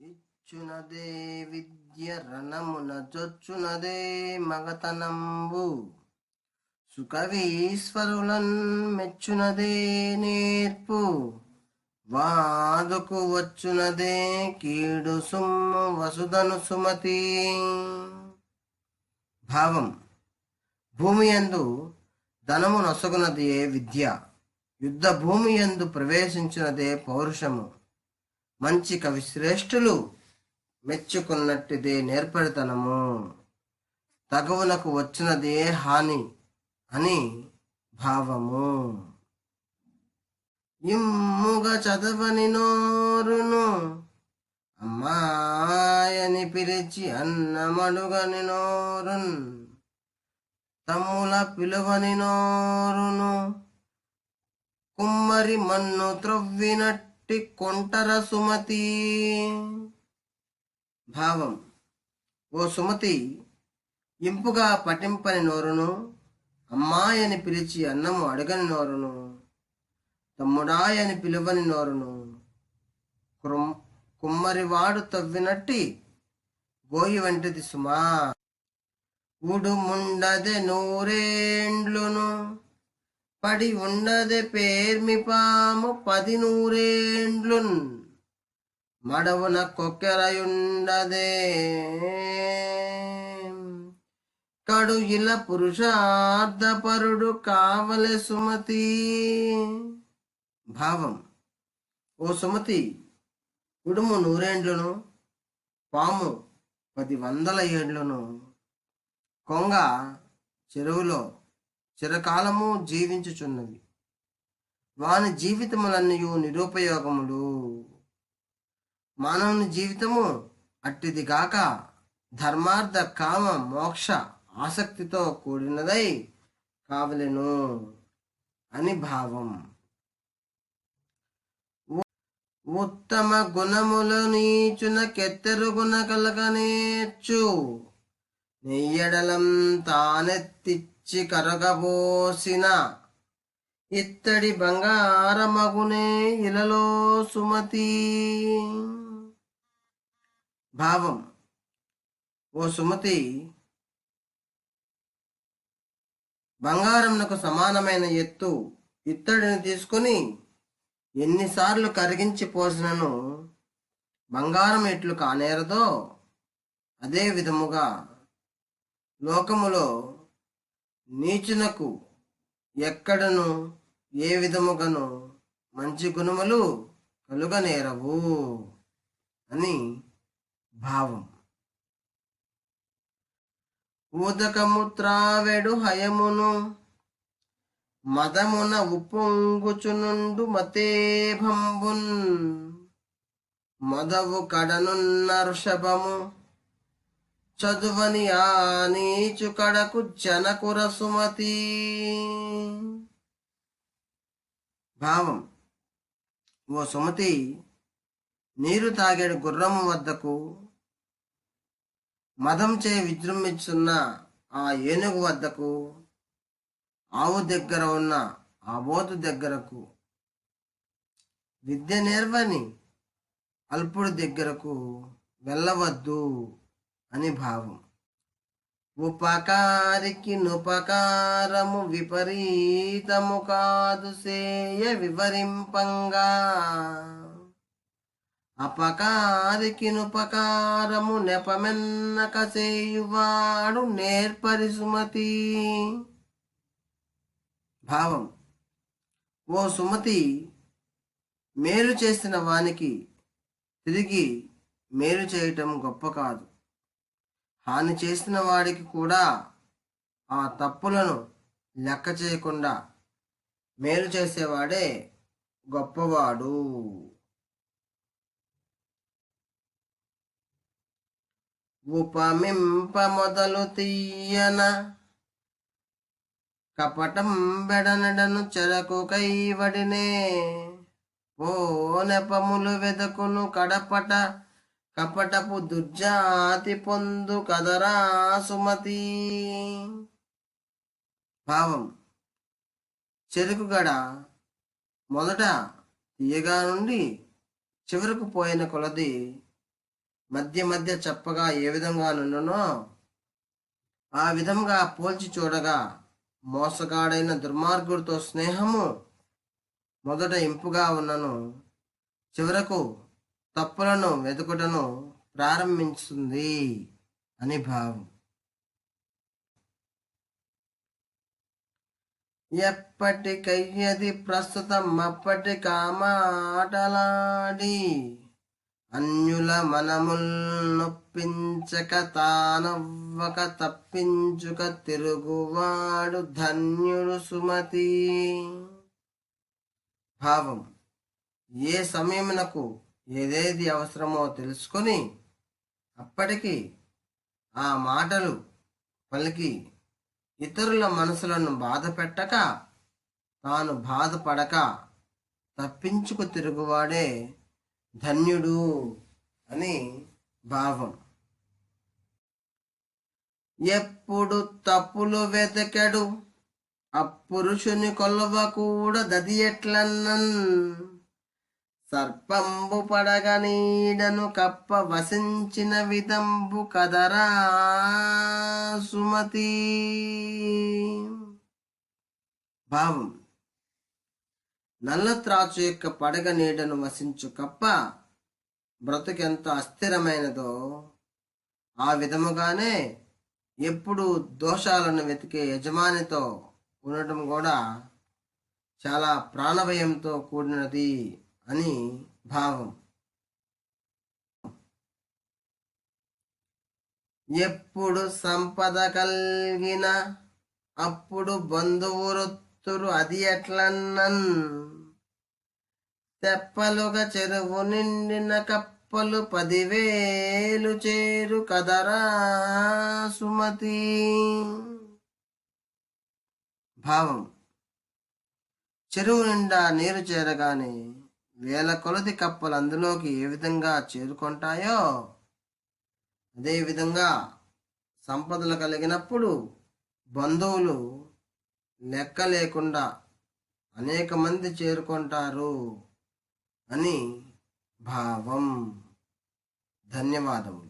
ఇచ్చునదే విద్య రణమున చొచ్చునదే మగతనంబు. సుకవీశ్వరులన్ మెచ్చునదే నేర్పు. వాదుకు వచ్చునదే కీడు సుమ్ము వసుధను సుమతి. భావం. భూమి యందు ధనము నసుగునదే విద్య. యుద్ధ భూమి యందు ప్రవేశించినదే పౌరుషము. మంచి కవి శ్రేష్ఠులు మెచ్చుకున్నట్టిదే నేర్పడితనము తగవునకు వచ్చినదే హాని అని భావము. ఇమ్ముగా చదవని నోరును అమ్మాయని పిలిచి అన్నమడుగని నోరున్ తమ్ముల పిలువని నోరును కుమ్మరి మన్ను త్రవ్వినట్టి కొంటర సుమతి. భావం. ఓ సుమతి ఇంపుగా పటింపని నోరును అమ్మాయని పిలిచి అన్నము అడగని నోరును తమ్ముడాయని పిలువని నోరును కుర్మ- కుమ్మరివాడు తవ్వినట్టి గోయి వంటిది సుమా. ఉడుముండదె నూరేండ్లును పడి ఉన్నది పేర్మి పాము పది నూరేండ్లున్ మడవున కొక్కెరయుండదే. కడు ఇల పురుషార్థపరుడు కావలే సుమతి. భావం. ఓ సుమతి ఉడుము నూరేండ్లను పాము పది వందల ఏండ్లను కొంగ చెరువులో చిరకాలము జీవించుచున్నవి వాని జీవితములన్నయు నిరుపయోగములు. మానవుని జీవితము అట్టిది గాక ధర్మార్థ కామ మోక్ష ఆసక్తితో కూడినదై కావలెను అని భావం. ఉత్తమ గుణములు నీచున కెత్తెరుగున కలగనేర్చు నెయ్యడలం చి కరగబోసిన ఇత్తడి బంగారమగునే ఇలలో సుమతి. భావం ఓ సుమతి బంగారంనకు సమానమైన ఎత్తు ఇత్తడిని తీసుకొని ఎన్నిసార్లు కరిగించి పోసినను బంగారం ఎట్లు కానేరదో అదే విధముగా లోకములో నీచునకు ఎక్కడను ఏ విధముగాను మంచి గుణములు కలుగనేరవు అని భావం. ఊదకము త్రావెడు హయమును మదమున ఉప్పొంగుచునుండు మతేభంబున్. మదవు కడనున్న ఋషభము చదువని ఆ నీచు కడకు జనకుర సుమతి. భావం ఓ సుమతి నీరు తాగేడు గుర్రము వద్దకు మదం చే విజృంభించున్న ఆ ఏనుగు వద్దకు ఆవు దగ్గర ఉన్న ఆ బోతు దగ్గరకు విద్య నేర్వని అల్పుడి దగ్గరకు వెళ్ళవద్దు. అని భావం. ఉపకారికి నుపకారము విపరీతము కాదు సేయ వివరింపంగా. అపకారికి నుపకారము నెపమెన్నక చేయువాడు నేర్పరి సుమతి భావం. ఓ సుమతి మేలు చేసిన వానికి తిరిగి మేలు చేయటం గొప్ప కాదు. హాని చేసిన వాడికి కూడా ఆ తప్పులను లెక్క చేయకుండా మేలు చేసేవాడే గొప్పవాడు. ఉపమింప మొదలు తీయన కపటం బెడనడను చెరకు కైవడినే ఓ నెపములు వెదకును కడపట కపటపు దుర్జాతి పొందు కదరా సుమతి. భావం చెరుకు గడ మొదట తీయగా నుండి చివరకు పోయిన కొలది మధ్య మధ్య చెప్పగా ఏ విధంగా నుండునో ఆ విధంగా పోల్చి చూడగా మోసగాడైన దుర్మార్గుడితో స్నేహము మొదట ఇంపుగా ఉన్నను. చివరకు తప్పులను వెతుకుటను ప్రారంభించుతుంది అని భావం. ఎప్పటికయ్యది ప్రస్తుతం అప్పటి కామాటలాడి అన్యుల మనముల్ నొప్పించక తానవ్వక తప్పించుక తిరుగువాడు ధన్యుడు సుమతి. భావం. ఏ సమయమునకు ఏదేది అవసరమో తెలుసుకొని అప్పటికి ఆ మాటలు పలికి ఇతరుల మనసులను బాధ పెట్టక తాను బాధపడక తప్పించుకు తిరుగువాడే ధన్యుడు అని భావం. ఎప్పుడు తప్పులు వెతకెడు? అప్పురుషుని కొలవ కూడా దది ఎట్లన్నన్? సర్పంబు పడగ నీడను కప్ప వసించిన విదంబు కదరా సుమతి. భావం. నల్ల త్రాచు యొక్క పడగ నీడను వసించు కప్ప బ్రతుకెంత అస్థిరమైనదో ఆ విధముగానే ఎప్పుడు దోషాలను వెతికే యజమానితో ఉండటం కూడా చాలా ప్రాణభయంతో కూడినది. అని భావం. ఎప్పుడు సంపద కలిగిన అప్పుడు బంధువురొత్తురు అది ఎట్లన్నన్ తెప్పలుగా చెరువు నిండిన కప్పలు పదివేలు చేరు కదరా సుమతి? భావం. చెరువు నిండా నీరు చేరగానే వేల కొలది కప్పలు అందులోకి ఏ విధంగా చేరుకుంటాయో అదేవిధంగా సంపదలు కలిగినప్పుడు బంధువులు లెక్క లేకుండా అనేక మంది చేరుకుంటారు అని భావం. ధన్యవాదములు.